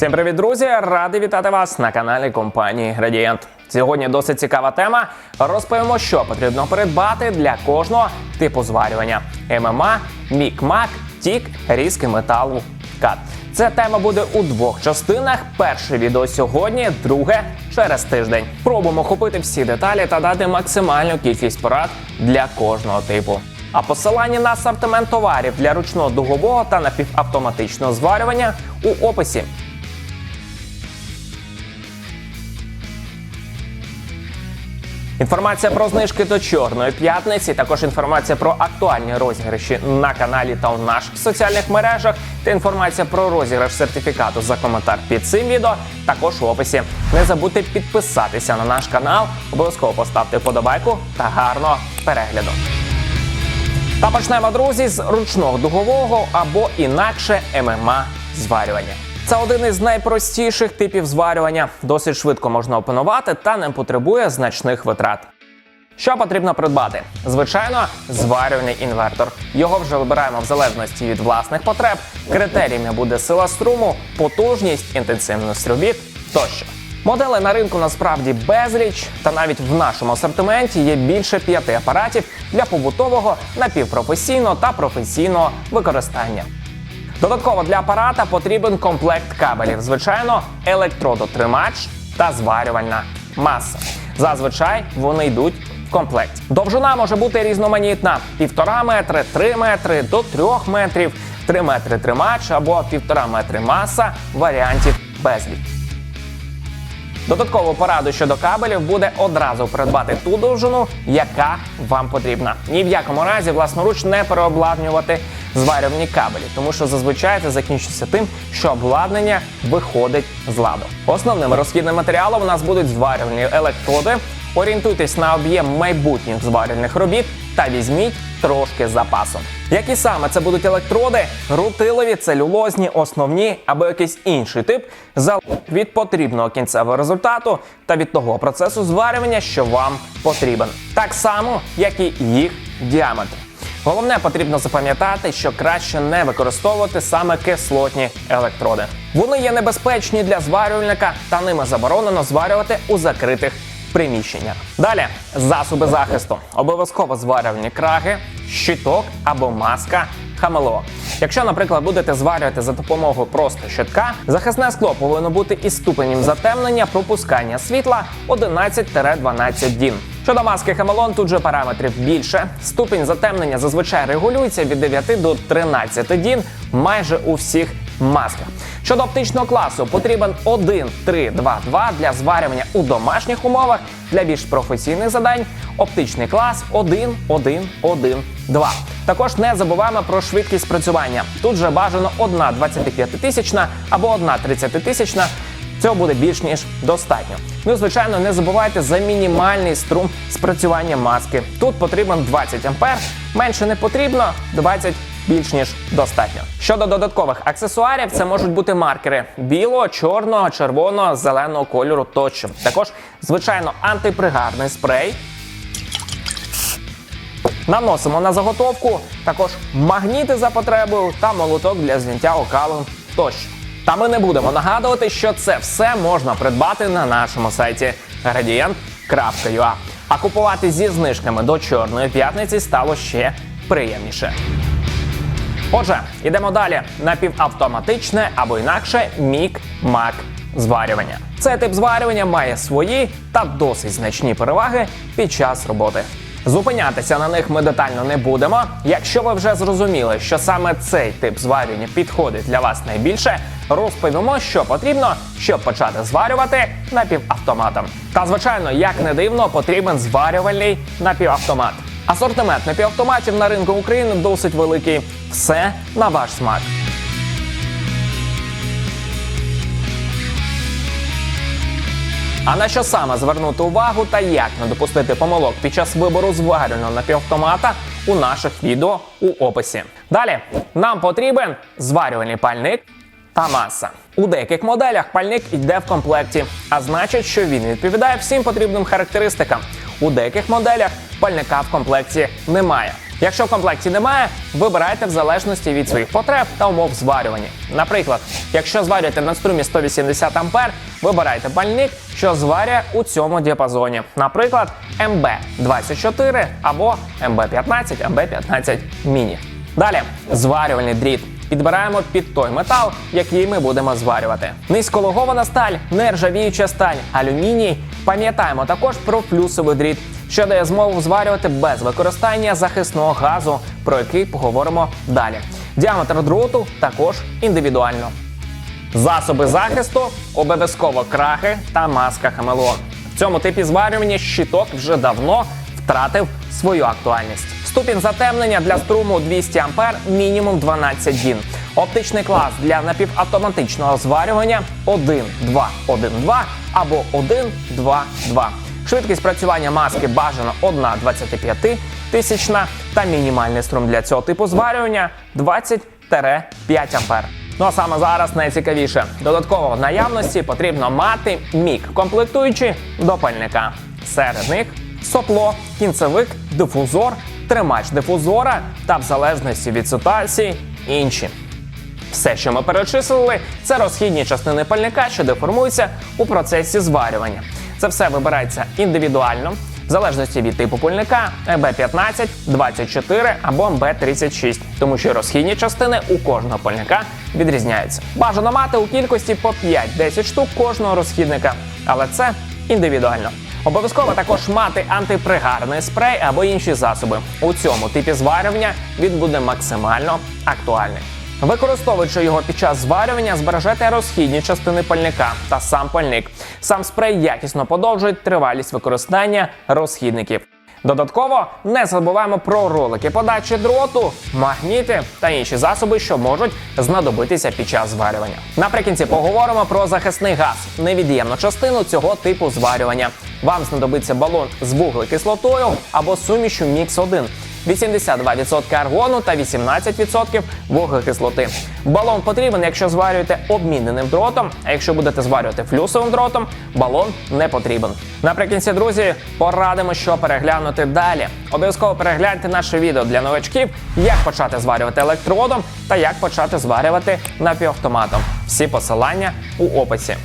Всім привіт, друзі! Радий вітати вас на каналі компанії Градієнт. Сьогодні досить цікава тема. Розповімо, що потрібно придбати для кожного типу зварювання: ММА, мік-мак, тік, різки металу, кат. Ця тема буде у двох частинах. Перше відео сьогодні, друге через тиждень. Пробуємо хопити всі деталі та дати максимальну кількість порад для кожного типу. А посилання на асортимент товарів для ручного дугового та напівавтоматичного зварювання у описі. Інформація про знижки до чорної п'ятниці, також інформація про актуальні розіграші на каналі та у наших соціальних мережах, та інформація про розіграш сертифікату за коментар під цим відео також у описі. Не забудьте підписатися на наш канал, обов'язково поставте вподобайку та гарного перегляду. Та почнемо, друзі, з ручного дугового або інакше ММА зварювання. Це один із найпростіших типів зварювання. Досить швидко можна опанувати та не потребує значних витрат. Що потрібно придбати? Звичайно, зварювальний інвертор. Його вже вибираємо в залежності від власних потреб. Критеріями буде сила струму, потужність, інтенсивність робіт тощо. Моделей на ринку насправді безліч, та навіть в нашому асортименті є більше п'яти апаратів для побутового, напівпрофесійного та професійного використання. Додатково для апарата потрібен комплект кабелів, звичайно, електродотримач та зварювальна маса. Зазвичай вони йдуть в комплекті. Довжина може бути різноманітна: півтора метри, 3 метри до 3 метрів, 3 метри тримач або півтора метри маса варіантів безліч. Додаткову пораду щодо кабелів буде одразу придбати ту довжину, яка вам потрібна. Ні в якому разі власноруч не переобладнювати зварювальні кабелі, тому що зазвичай це закінчиться тим, що обладнання виходить з ладу. Основним розхідним матеріалом у нас будуть зварювальні електроди. Орієнтуйтесь на об'єм майбутніх зварювальних робіт та візьміть трошки запасом. Які саме це будуть електроди, рутилові, целюлозні, основні або якийсь інший тип, залежить від потрібного кінцевого результату та від того процесу зварювання, що вам потрібен. Так само, як і їх діаметр. Головне потрібно запам'ятати, що краще не використовувати саме кислотні електроди. Вони є небезпечні для зварювальника та ними заборонено зварювати у закритих приміщеннях. Далі засоби захисту. Обов'язково зварювальні краги, щиток або маска. Хамело. Якщо, наприклад, будете зварювати за допомогою просто щитка, захисне скло повинно бути із ступенем затемнення пропускання світла 11-12 дін. Щодо маски Хамелон, тут же параметрів більше. Ступінь затемнення зазвичай регулюється від 9 до 13 дін майже у всіх масках. Щодо оптичного класу, потрібен 1-3-2-2 для зварювання у домашніх умовах. Для більш професійних завдань оптичний клас 1-1-1-2. Також не забуваємо про швидкість спрацювання. Тут же бажано одна 25 тисячна або одна 30 тисячна. Цього буде більш ніж достатньо. Ну, звичайно, не забувайте за мінімальний струм спрацювання маски. Тут потрібен 20 ампер, менше не потрібно, 20 більш ніж достатньо. Щодо додаткових аксесуарів, це можуть бути маркери білого, чорного, червоного, зеленого кольору тощо. Також, звичайно, антипригарний спрей. Наносимо на заготовку, також магніти за потребою та молоток для зняття окалин тощо. Та ми не будемо нагадувати, що це все можна придбати на нашому сайті gradient.ua. А купувати зі знижками до Чорної п'ятниці стало ще приємніше. Отже, йдемо далі. Напівавтоматичне або інакше мік-мак зварювання. Цей тип зварювання має свої та досить значні переваги під час роботи. Зупинятися на них ми детально не будемо. Якщо ви вже зрозуміли, що саме цей тип зварювання підходить для вас найбільше, розповімо, що потрібно, щоб почати зварювати напівавтоматом. Та звичайно, як не дивно, потрібен зварювальний напівавтомат. Асортимент напівавтоматів на ринку України досить великий. Все на ваш смак. А на що саме звернути увагу та як не допустити помилок під час вибору зварювального напівавтомата у наших відео у описі. Далі нам потрібен зварювальний пальник та маса. У деяких моделях пальник йде в комплекті, а значить, що він відповідає всім потрібним характеристикам. У деяких моделях пальника в комплекті немає. Якщо в комплекті немає, вибирайте в залежності від своїх потреб та умов зварювання. Наприклад, якщо зварюєте на струмі 180 А, вибирайте пальник, що зварює у цьому діапазоні. Наприклад, МБ24 або МБ15, МБ15 міні. Далі зварювальний дріт. Підбираємо під той метал, який ми будемо зварювати. Низькологована сталь, нержавіюча сталь, алюміній. Пам'ятаємо також про плюсовий дріт, що дає змогу зварювати без використання захисного газу, про який поговоримо далі. Діаметр дроту також індивідуально. Засоби захисту обов'язково крахи та маска хамелеон. В цьому типі зварювання щиток вже давно втратив свою актуальність. Ступінь затемнення для струму 200 А мінімум 12 дін. Оптичний клас для напівавтоматичного зварювання 1, 2, 1, 2 або 1, 2, 2. Швидкість працювання маски бажано 1,25 тисячна та мінімальний струм для цього типу зварювання 20-5 А. Ну а саме зараз найцікавіше. Додатково в наявності потрібно мати мік, комплектуючи до пальника. Серед них сопло, кінцевик, дифузор, тримач дифузора та в залежності від ситуації інші. Все, що ми перечислили, це розхідні частини пальника, що деформуються у процесі зварювання. Це все вибирається індивідуально, в залежності від типу пальника МБ15, 24 або МБ36, тому що розхідні частини у кожного пальника відрізняються. Бажано мати у кількості по 5-10 штук кожного розхідника, але це індивідуально. Обов'язково також мати антипригарний спрей або інші засоби. У цьому типі зварювання він буде максимально актуальний. Використовуючи його під час зварювання, збережете розхідні частини пальника та сам пальник. Сам спрей якісно подовжує тривалість використання розхідників. Додатково не забуваємо про ролики подачі дроту, магніти та інші засоби, що можуть знадобитися під час зварювання. Наприкінці поговоримо про захисний газ, невід'ємну частину цього типу зварювання. Вам знадобиться балон з вуглекислотою або сумішю Мікс 1 82% аргону та 18% вуглекислоти. Балон потрібен, якщо зварюєте обміненим дротом, а якщо будете зварювати флюсовим дротом, балон не потрібен. Наприкінці, друзі, порадимо, що переглянути далі. Обов'язково перегляньте наше відео для новачків, як почати зварювати електродом та як почати зварювати напівавтоматом. Всі посилання у описі.